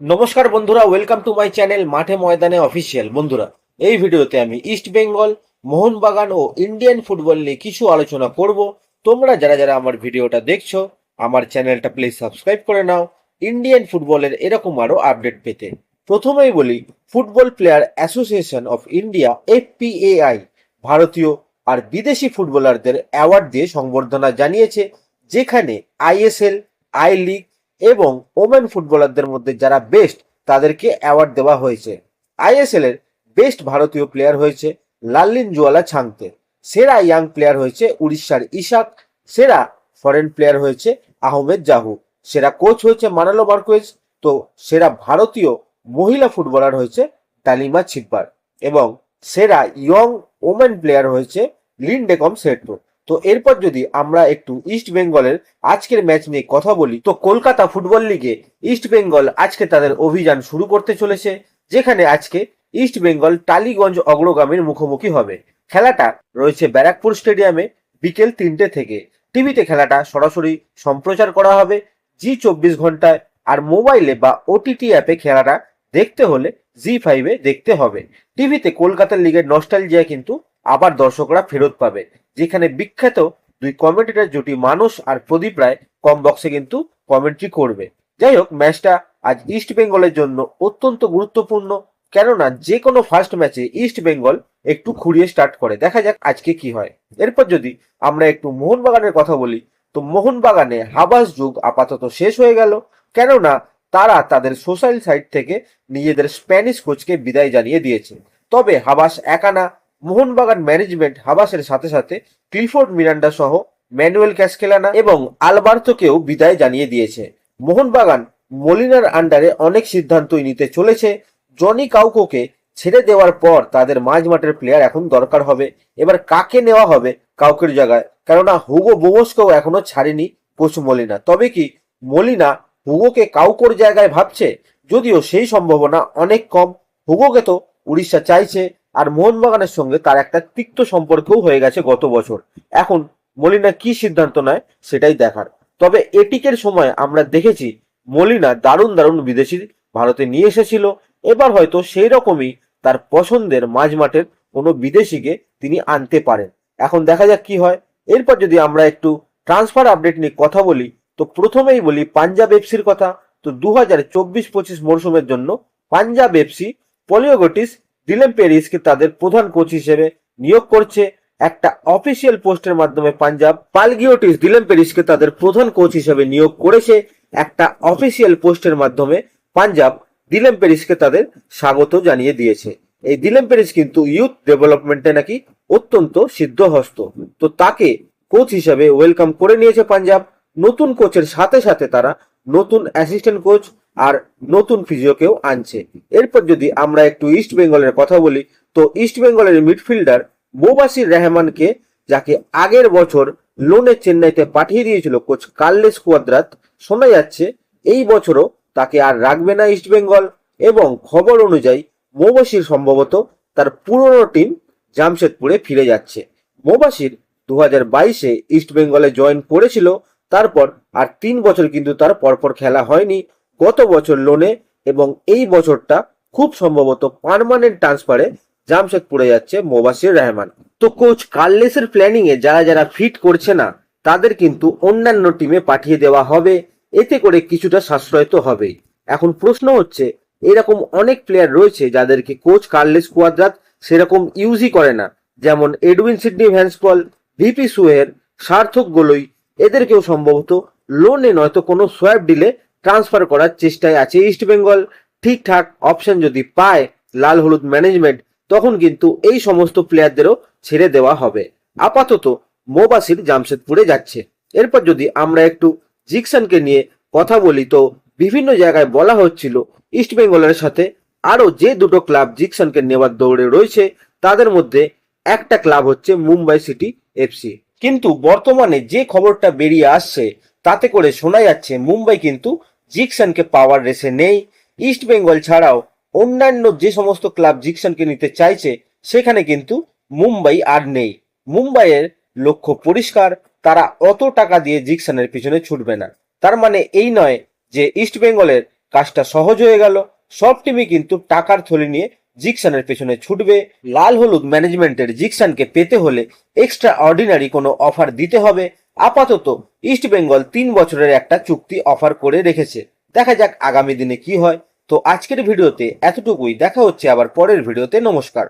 নমস্কার বন্ধুরা welcome to my channel মাঠে ময়দানে অফিসিয়াল বন্ধুরা, এই ভিডিওতে আমি ইস্ট বেঙ্গল মোহনবাগান ও ইন্ডিয়ান ফুটবল নিয়ে কিছু আলোচনা করব। তোমরা যারা যারা আমার ভিডিওটা দেখছ, আমার চ্যানেলটা প্লিজ সাবস্ক্রাইব করে নাও। ইন্ডিয়ান ফুটবলের এরকম আরও আপডেট পেতে। প্রথমেই বলি football player association of India FPAI ভারতীয় আর বিদেশি ফুটবলারদের অ্যাওয়ার্ড দিয়ে সংবর্ধনা জানিয়েছে, যেখানে আইএসএল আই লিগ এবং ওমেন ফুটবলারদের মধ্যে যারা বেস্ট তাদেরকে অ্যাওয়ার্ড দেওয়া হয়েছে। আইএসএল এর বেস্ট ভারতীয় প্লেয়ার হয়েছে লাল্লিন জুয়ালা ছাংতে। সেরা ইয়াং প্লেয়ার হয়েছে উড়িষ্যার ইশাক। সেরা ফরেন প্লেয়ার হয়েছে আহমেদ জাহু। সেরা কোচ হয়েছে মানালো মার্কোয়েজ তো সেরা ভারতীয় মহিলা ফুটবলার হয়েছে তালিমা ছিব্বার এবং সেরা ইয়ং ওমেন প্লেয়ার হয়েছে লিন্ডেকম সেট্রো তো এরপর যদি আমরা একটু ইস্ট বেঙ্গলের আজকের ম্যাচ নিয়ে কথা বলি, তো কলকাতা ফুটবল লিগে ইস্ট বেঙ্গল আজকে তাদের অভিযান শুরু করতে চলেছে, যেখানে আজকে ইস্ট বেঙ্গল টালিগঞ্জ অগ্রগামীর মুখোমুখি হবে। খেলাটা রয়েছে ব্যারাকপুর স্টেডিয়ামে বিকেল তিনটে থেকে। টিভিতে খেলাটা সরাসরি সম্প্রচার করা হবে জি চব্বিশ ঘন্টায়, আর মোবাইলে বা ওটিটি অ্যাপে খেলাটা দেখতে হলে জি ফাইভে দেখতে হবে। টিভিতে কলকাতার লিগের নস্টালজিয়া কিন্তু আবার দর্শকরা ফেরত পাবে। যেখানে বিখ্যাত দুই কমেন্টেটর জুটি মানুষ আর প্রদীপ রায় কম বক্সে কিন্তু কমেন্ট্রি করবে। যাই হোক ম্যাচটা আজ ইস্ট বেঙ্গলের জন্য অত্যন্ত গুরুত্বপূর্ণ, কেননা যে কোনো ফার্স্ট ম্যাচে ইস্ট বেঙ্গল একটু খুঁড়িয়ে স্টার্ট করে। দেখা যাক আজকে কি হয়। এরপর যদি আমরা একটু মোহনবাগানের কথা বলি, তো মোহনবাগানে হাবাস যুগ আপাতত শেষ হয়ে গেল, কেননা তারা তাদের সোশ্যাল সাইট থেকে নিজেদের স্প্যানিশ কোচকে বিদায় জানিয়ে দিয়েছে। তবে হাবাস একানা মোহনবাগান ম্যানেজমেন্ট হাবাসের সাথে সাথে ক্লিফোর্ড মিরান্ডা সহ ম্যানুয়েল ক্যাসকেলানা এবং আলবার্তোকেও বিদায় জানিয়ে দিয়েছে। মোহনবাগান মলিনার আন্ডারে অনেক সিদ্ধান্তই নিতে চলেছে। জনি কাউকোকে ছেড়ে দেওয়ার পর তাদের মাঝ মাঠের প্লেয়ার এখন দরকার হবে। এবার কাকে নেওয়া হবে কাউকের জায়গায়? কেননা হুগো বোমসকেও এখনও ছাড়েনি কোচ মলিনা। তবে কি মলিনা হুগোকে কাউকোর জায়গায় ভাবছে? যদিও সেই সম্ভাবনা অনেক কম। হুগোকে তো উড়িষ্যা চাইছে। আর মোহনবাগানের সঙ্গে তার একটা তিক্ত সম্পর্কও হয়ে গেছে গত বছর। এখন মলিনা কি সিদ্ধান্ত নেয় সেটাই দেখার। তবে এটিকের সময় আমরা দেখেছি মলিনা দারুণ দারুণ বিদেশি ভারতে নিয়ে এসেছিল। এবার হয়তো সেই রকমই তার পছন্দের মাঝ মাঠের কোনো বিদেশিকে তিনি আনতে পারেন। এখন দেখা যাক কি হয়। এরপর যদি আমরা একটু ট্রান্সফার আপডেট নিয়ে কথা বলি, তো প্রথমেই বলি পাঞ্জাব এফসির কথা। তো দু হাজার চব্বিশ পঁচিশ মরশুমের জন্য পাঞ্জাব এফসি পলিওগটিস ডিলেম পেরিসকে তাদের প্রধান কোচ হিসেবে নিয়োগ করছে একটা অফিসিয়াল পোস্টের মাধ্যমে পাঞ্জাব। পালগিওটিস ডিলেম পেরিসকে তাদের প্রধান কোচ হিসেবে নিয়োগ করেছে একটা অফিসিয়াল পোস্টের মাধ্যমে পাঞ্জাব। দিলেম পেরিসকে তাদের স্বাগত জানিয়ে দিয়েছে। এই দিলেম পেরিস কিন্তু ইউথ ডেভেলপমেন্টে নাকি অত্যন্ত সিদ্ধহস্ত। তো তাকে কোচ হিসেবে ওয়েলকাম করে নিয়েছে পাঞ্জাব। নতুন কোচের সাথে সাথে তারা নতুন অ্যাসিস্ট্যান্ট কোচ আর নতুন ফিজিওকেও আনছে। এরপর যদি আমরা একটু ইস্ট বেঙ্গলের কথা বলি, তো ইস্ট বেঙ্গলের মিডফিল্ডার মোবাসির রেহমানকে যাকে আগের বছর লোনে চেন্নাইতে পাঠিয়ে দিয়েছিল কোচ কার্লেস কুয়াদ্রাত, শোনা যাচ্ছে এই বছরও তাকে আর রাখবে না ইস্ট বেঙ্গল এবং খবর অনুযায়ী মোবাসির সম্ভবত তার পুরনো টিম জামশেদপুরে ফিরে যাচ্ছে। মোবাসির দু হাজার বাইশে ইস্ট বেঙ্গলে জয়েন করেছিল, তারপর আর তিন বছর কিন্তু তার পরপর খেলা হয়নি। গত বছর লোনে এবং এই বছরটা খুব সম্ভবত পার্মানেন্ট ট্রান্সফারে জামশেদ জামশেদপুরে যাচ্ছে মোবাসির রহমান। তো কোচ কার্লেসের প্ল্যানিং এ যারা যারা ফিট করছে না, তাদের কিন্তু অন্যান্য টিমে পাঠিয়ে দেওয়া হবে। এতে করে কিছুটা সাশ্রয় তো হবেই। এখন প্রশ্ন হচ্ছে, এরকম অনেক প্লেয়ার রয়েছে যাদেরকে কোচ কার্লেস, কুয়াদ্রাত সেরকম ইউজই করে না। যেমন এডউইন সিডনি ভ্যান্সপল ভিপি সুহের, সার্থক গোলই। এদেরকেও সম্ভবত লোনে নয়তো কোনো সোয়াব ডিলে ট্রান্সফার করার চেষ্টায় আছে। ইস্ট বেঙ্গল ঠিকঠাক অপশন যদি পায়, লাল হলুদ ম্যানেজমেন্ট তখন কিন্তু এই সমস্ত প্লেয়ারদেরও ছেড়ে দেওয়া হবে। আপাতত মোবাসির জামশেদপুরে যাচ্ছে। এরপর যদি আমরা একটু জিকসনকে নিয়ে কথা বলি, তো বিভিন্ন জায়গায় বলা হচ্ছিল ইস্ট বেঙ্গলের সাথে আরও যে দুটো ক্লাব জিকসনকে নেওয়ার দৌড়ে রয়েছে, তাদের মধ্যে একটা ক্লাব হচ্ছে মুম্বাই সিটি এফসি। কিন্তু বর্তমানে যে খবরটা বেরিয়ে আসছে, তাতে করে শোনা যাচ্ছে, মুম্বাই কিন্তু জিকসনকে পাওয়ার রেসে নেই। ইস্ট বেঙ্গল ছাড়াও অন্যান্য যে সমস্ত ক্লাব জিকসনকে নিতে চাইছে, সেখানে কিন্তু মুম্বাই আর নেই। মুম্বাইয়ের লক্ষ্য পরিষ্কার, তারা অত টাকা দিয়ে জিকসনের পিছনে ছুটবে না। তার মানে এই নয় যে ইস্ট বেঙ্গলের কাজটা সহজ হয়ে গেল। সব টিমই কিন্তু টাকার থলি নিয়ে জিকসানের পেছনে ছুটবে। লাল হলুদ ম্যানেজমেন্টের জিকসানকে পেতে হলে এক্সট্রা অর্ডিনারি কোনো অফার দিতে হবে। আপাতত ইস্ট বেঙ্গল তিন বছরের একটা চুক্তি অফার করে রেখেছে। দেখা যাক আগামী দিনে কি হয়। তো আজকের ভিডিওতে এতটুকুই। দেখা হচ্ছে আবার পরের ভিডিওতে। নমস্কার।